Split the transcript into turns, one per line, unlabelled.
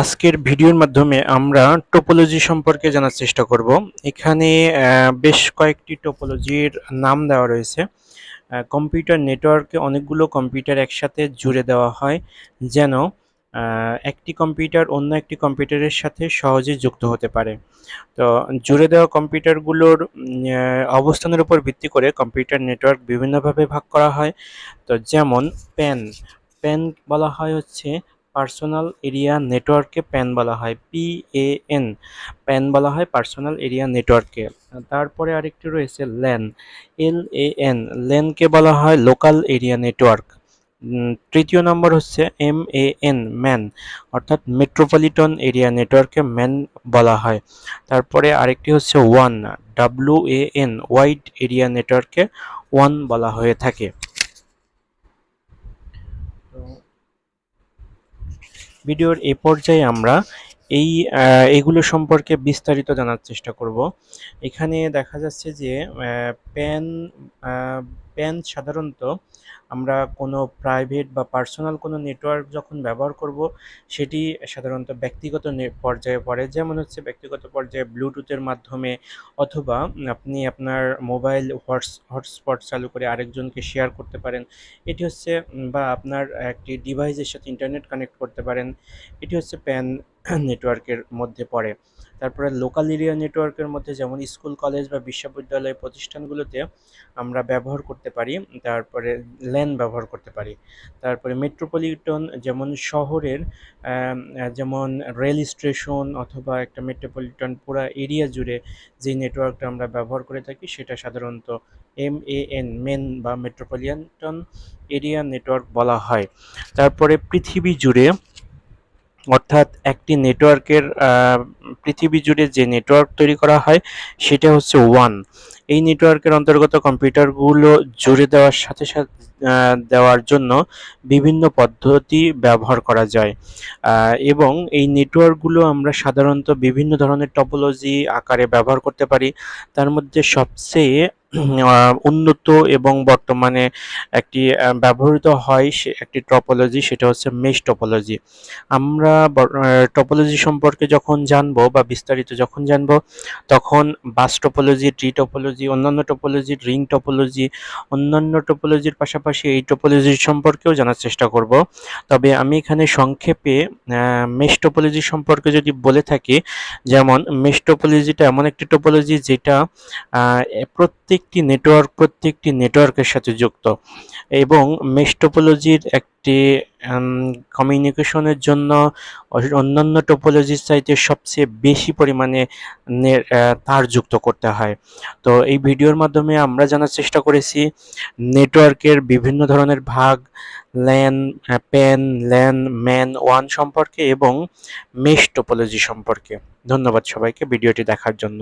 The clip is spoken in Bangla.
আজকের ভিডিওর মাধ্যমে আমরা টোপোলজি সম্পর্কে জানার চেষ্টা করব। এখানে বেশ কয়েকটি টোপোলজির নাম দেওয়া রয়েছে। কম্পিউটার নেটওয়ার্কে অনেকগুলো কম্পিউটার একসাথে জুড়ে দেওয়া হয়, যেন একটি কম্পিউটার অন্য একটি কম্পিউটারের সাথে সহজে যুক্ত হতে পারে। তো, জুড়ে দেওয়া কম্পিউটারগুলোর অবস্থানের উপর ভিত্তি করে কম্পিউটার নেটওয়ার্ক বিভিন্নভাবে ভাগ করা হয়। তো, যেমন প্যান প্যান বলা হয় হচ্ছে পার্সোনাল এরিয়া নেটওয়ার্ককে প্যান বলা হয় পি এ এন প্যান বলা হয় পার্সোনাল এরিয়া নেটওয়ার্ককে। তারপরে আরেকটি রয়েছে ল্যান এল এ এন ল্যানকে বলা হয় লোকাল এরিয়া নেটওয়ার্ক। তৃতীয় নম্বর হচ্ছে এম এ এন ম্যান, অর্থাৎ মেট্রোপলিটন এরিয়া নেটওয়ার্ককে ম্যান বলা হয়। তারপরে আরেকটি হচ্ছে one W A N wide area নেটওয়ার্ককে ওয়ান বলা হয়ে থাকে। ভিডিওর এ পর্যায়ে আমরা এই এগুলো সম্পর্কে বিস্তারিত জানার চেষ্টা করব। এখানে দেখা যাচ্ছে যে প্যান প্যান সাধারণত আমরা কোনো প্রাইভেট বা পার্সোনাল কোনো নেটওয়ার্ক যখন ব্যবহার করব, সেটি সাধারণত ব্যক্তিগত পর্যায়ে পড়ে। যেমন হচ্ছে ব্যক্তিগত পর্যায়ে ব্লুটুথের মাধ্যমে অথবা আপনি আপনার মোবাইল হোয়াটস হটস্পট চালু করে আরেকজনকে শেয়ার করতে পারেন। এটি হচ্ছে বা আপনার একটি ডিভাইসের সাথে ইন্টারনেট কানেক্ট করতে পারেন। এটি হচ্ছে প্যান নেটওয়ার্কের মধ্যে পড়ে। তারপরে লোকাল এরিয়া নেটওয়ার্কের মধ্যে যেমন স্কুল কলেজ বা বিশ্ববিদ্যালয় প্রতিষ্ঠানগুলোতে আমরা ব্যবহার করতে পারি, তারপরে ল্যান ব্যবহার করতে পারি। তারপরে মেট্রোপলিটন যেমন শহরের যেমন রেল স্টেশন অথবা একটা মেট্রোপলিটন পুরো এরিয়া জুড়ে যে নেটওয়ার্কটা আমরা ব্যবহার করে থাকি, সেটা সাধারণত এম এ এন মেন বা মেট্রোপলিটন এরিয়া নেটওয়ার্ক বলা হয়। তারপরে পৃথিবী জুড়ে অর্থাৎ একটি নেটওয়ার্কের পৃথিবী জুড়ে যে নেটওয়ার্ক তৈরি করা হয়, সেটা হচ্ছে ওয়ান। এই নেটওয়ার্কের অন্তর্গত কম্পিউটারগুলো জুড়ে দেওয়ার সাথে সাথে দেওয়ার জন্য বিভিন্ন পদ্ধতি ব্যবহার করা যায়। এবং এই নেটওয়ার্কগুলো আমরা সাধারণত বিভিন্ন ধরনের টপোলজি আকারে ব্যবহার করতে পারি। তার মধ্যে সবচেয়ে উন্নত এবং বর্তমানে একটি ব্যবহৃত হয় সে একটি টপোলজি সেটা হচ্ছে মেশ টপোলজি আমরা টপোলজি সম্পর্কে যখন জানব বা বিস্তারিত যখন জানব, তখন বাস টপোলজি ট্রি টপোলজি অন্যান্য টপোলজি রিং টপোলজি অন্যান্য টপোলজির পাশাপাশি এই টপোলজি সম্পর্কেও জানার চেষ্টা করব। তবে আমি এখানে সংক্ষেপে মেশ টপোলজি সম্পর্কে যদি বলে থাকি, যেমন মেশ টপোলজিটা এমন একটি টপোলজি যেটা এ- প্রত্যেকটি নেটওয়ার্ক প্রত্যেকটি নেটওয়ার্কের সাথে যুক্ত। এবং মেশ টপোলজির একটি কমিউনিকেশনের জন্য অন্যান্য টপোলজির চাইতে সবচেয়ে বেশি পরিমাণে তার যুক্ত করতে হয়। তো এই ভিডিওর মাধ্যমে আমরা জানার চেষ্টা করেছি নেটওয়ার্কের বিভিন্ন ধরনের ভাগ ল্যান প্যান ল্যান ম্যান ওয়ান সম্পর্কে এবং মেশ টোপোলজি সম্পর্কে। ধন্যবাদ সবাইকে ভিডিওটি দেখার জন্য।